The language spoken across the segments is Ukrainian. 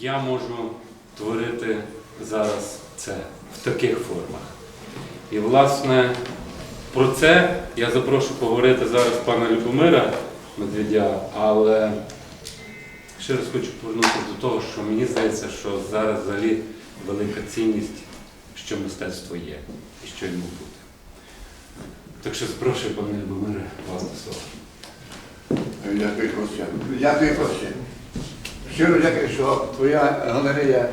я можу творити зараз це в таких формах. І, власне, про це я запрошу поговорити зараз пана Любомира Медведя, але ще раз хочу повернутися до того, що мені здається, що зараз взагалі велика цінність, що мистецтво є і що йому бути. Так що запрошую, пане Любомире, вас до слова. Дякую, Костя. Дякую, Костя. Щиро дякую, що твоя галерея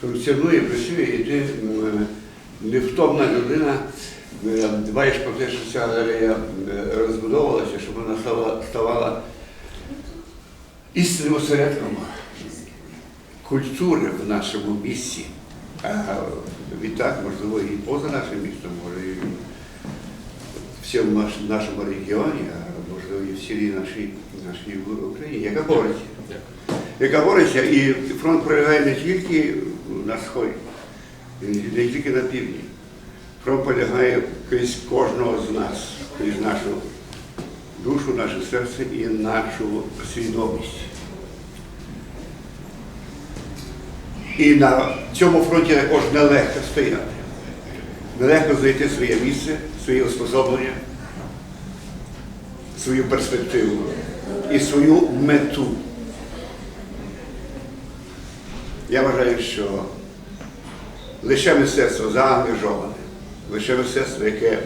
функціонує, працює, і ти невтомна людина. Е, Дбаєш про те, що ця галерея е, розбудовувалася, щоб вона ставала істинним осередком культури в нашому місті. А відтак, можливо, і поза нашим містом, може, і в нашому регіоні, а можливо і в цілій нашій, нашій Україні, яка бореться. Яка бореться, і фронт пролягає не тільки на сході, не тільки на півдні. Фронт полягає крізь кожного з нас, крізь нашу душу, наше серце і нашу свідомість. І на цьому фронті також нелегко стояти. Нелегко знайти своє місце, своє успособлення, свою перспективу і свою мету. Я вважаю, що лише мистецтво заангажоване, лише мистецтво, яке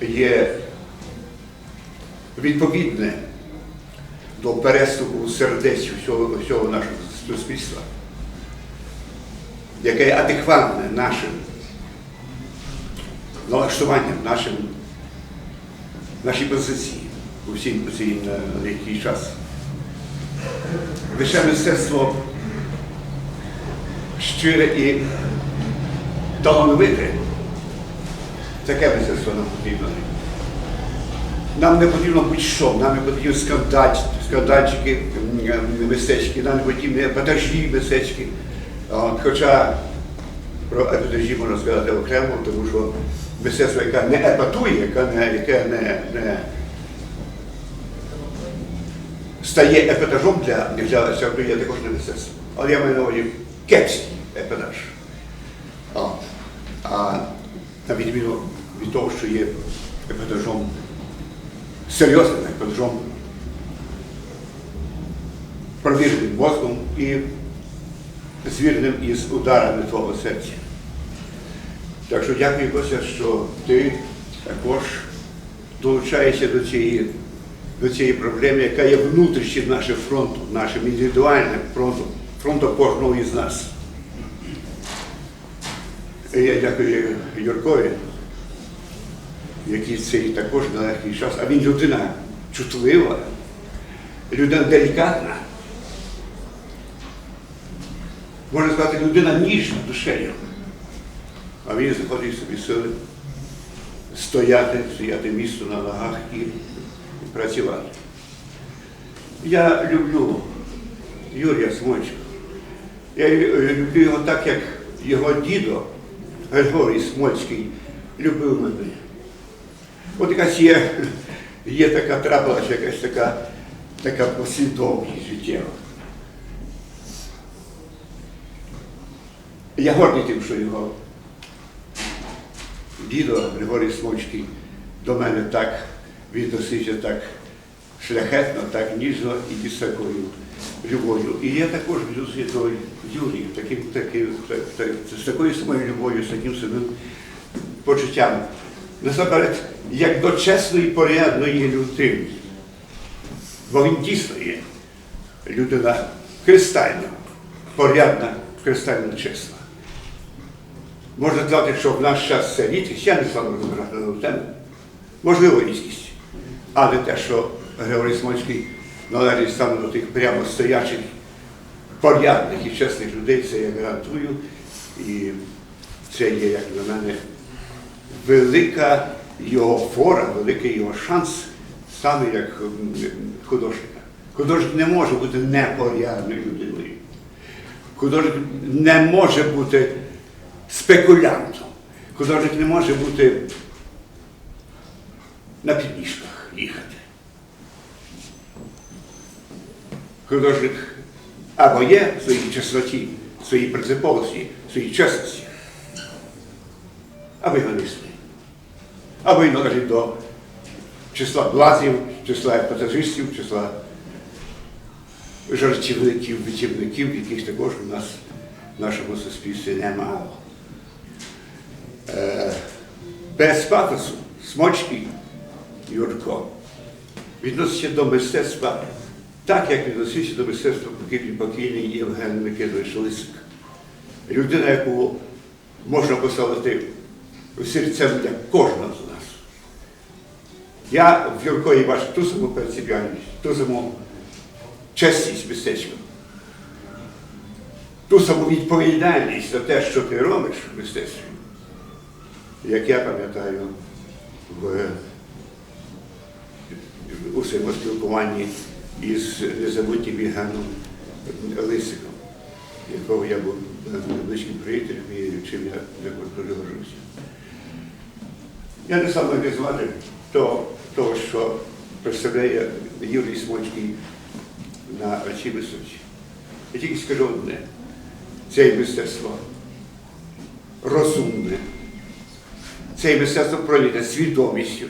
є відповідне до переступу сердець всього, всього нашого суспільства, яке є адекватне нашим налаштуванням, нашим, нашій позиції у всій позиції на який час. Лише мистецтво щире і талановите. Таке мистецтво нам потрібно. Нам не потрібно будь-що, нам не потрібні скандаль, скандальчики, м, м, мистецькі, нам не потрібні епатажі мистецькі. Хоча про епатажі можна сказати окремо, тому що мистецтво, яке не епатує, яке не, яке не, не стає епатажом для, для цього, також не мистецтво. Але я маю на увазі кепський епатаж. А, а на відміну від того, що є епатажом серйозним епатажом, провіреним мозком і звіреним із ударами твого серця. Так що дякую, Костя, що ти також долучаєшся до цієї, до цієї проблеми, яка є внутрішнім нашим фронтом, нашим індивідуальним фронтом, фронтом кожного із нас. І я дякую Юркові, який цей також нелегкий час, а він людина чутлива, людина делікатна. Можна сказати, людина ніжна душею. А він знаходить собі сили стояти, стояти місто на ногах і працювати. Я люблю Юрія Смольчика. Я люблю його так, як його дідо Григорій Смольський любив мене. От якась є, є така трапилася, якась така, така послідовність життєва. Я гордий тим, що його дідо Григорій Смольський до мене так відносився так шляхетно, так ніжно і з такою любов'ю. І я також відносився до Юрії таким, таким, так, з такою самою любов'ю, з таким самим почуттям. Насамперед, як до чесної, порядної людини. Бо він дійсно є людина кристальна, порядна, кристально чесна. Можна сказати, що в наш час це рідкість, я не стану розбирати на тему. Можливо, рідкість. Але те, що Григорій Смольський належить саме до тих прямо стоячих, порядних і чесних людей, це я гарантую. І це є, як на мене, велика його фора, великий його шанс саме як художника. Художник не може бути непорядною людиною. Художник не може бути спекулянтом. Художник не може бути на художник або є в своїй чесноті, в своїй принциповості, в своїй чесності, або його не існує. Або він належить до числа блазів, числа епатажистів, числа жартівників, витівників, яких також у нас в нашому суспільстві немало. Е, без пафосу, смочки Юрко відноситься до мистецтва так, як відносився до мистецтва покійний Євген Микитович Лисик. Людина, яку можна поставити серцем для кожного з нас. Я в Юркові бачу ту саму принципіальність, ту саму чесність мистецьку, ту саму відповідальність за те, що ти робиш в мистецтві, як я пам'ятаю в, у своєму спілкуванні із незабутнім Євгеном Лисиком, якого я був найближчим приятелем і чим я також дуже. Я не сам нав'язувати того, що представляє Юрій Смольський на очі висоті. Я тільки скажу одне. Це мистецтво розумне, це мистецтво пройняте свідомістю,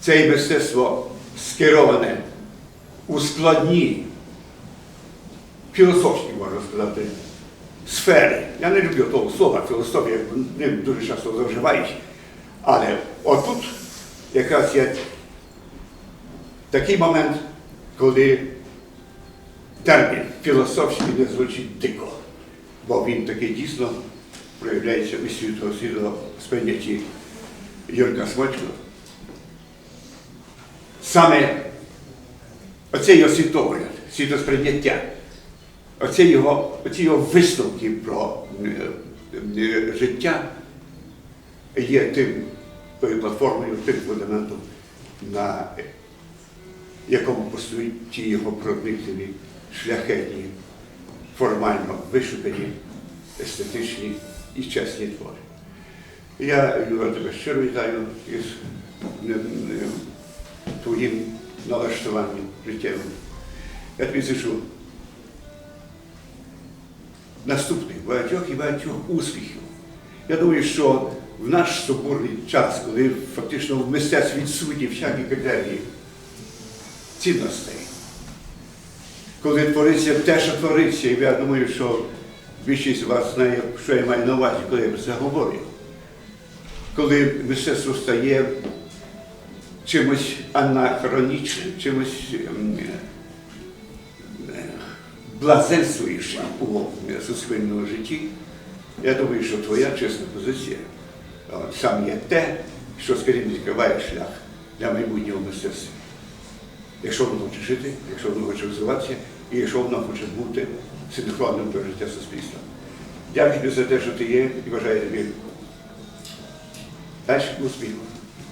це мистецтво скероване у складні, філософські, можна сказати, сфери. Я не люблю того слова філософія, ним дуже часто завживають. Але отут якраз є такий момент, коли термін філософський не звучить дико, бо він таки дійсно проявляється у світло світло сприйнятті Юрка Смочко. Саме оцей його світогляд, світосприйняття, оце його, оці його висновки про е, е, життя є тим, тою платформою, тим фундаментом, на якому постають ті його проникливі, шляхетні, формально вишукані, естетичні і чесні твори. Я Юра, тебе щиро вітаю із твоїм налаштуванням життєвим. Я тобі зичу наступних багатьох і багатьох успіхів. Я думаю, що в наш соборний час, коли фактично в мистецтві відсутні всякі критерії цінностей, коли твориться те, що твориться, і я думаю, що більшість з вас знає, що я маю на увазі, коли я про це говорю. Коли мистецтво стає чимось анахронічним, чимось ем, е, блазенствуючим у суспільному житті, я думаю, що твоя чесна позиція е, сам є те, що, скажімо, відкриває шлях для майбутнього мистецтва. Якщо воно хоче жити, якщо воно хоче розвиватися, і якщо воно хоче бути синхронним до життя суспільства. Дякую тобі за те, що ти є, і бажаю тобі далі успіху,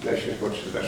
далі хочеш далі.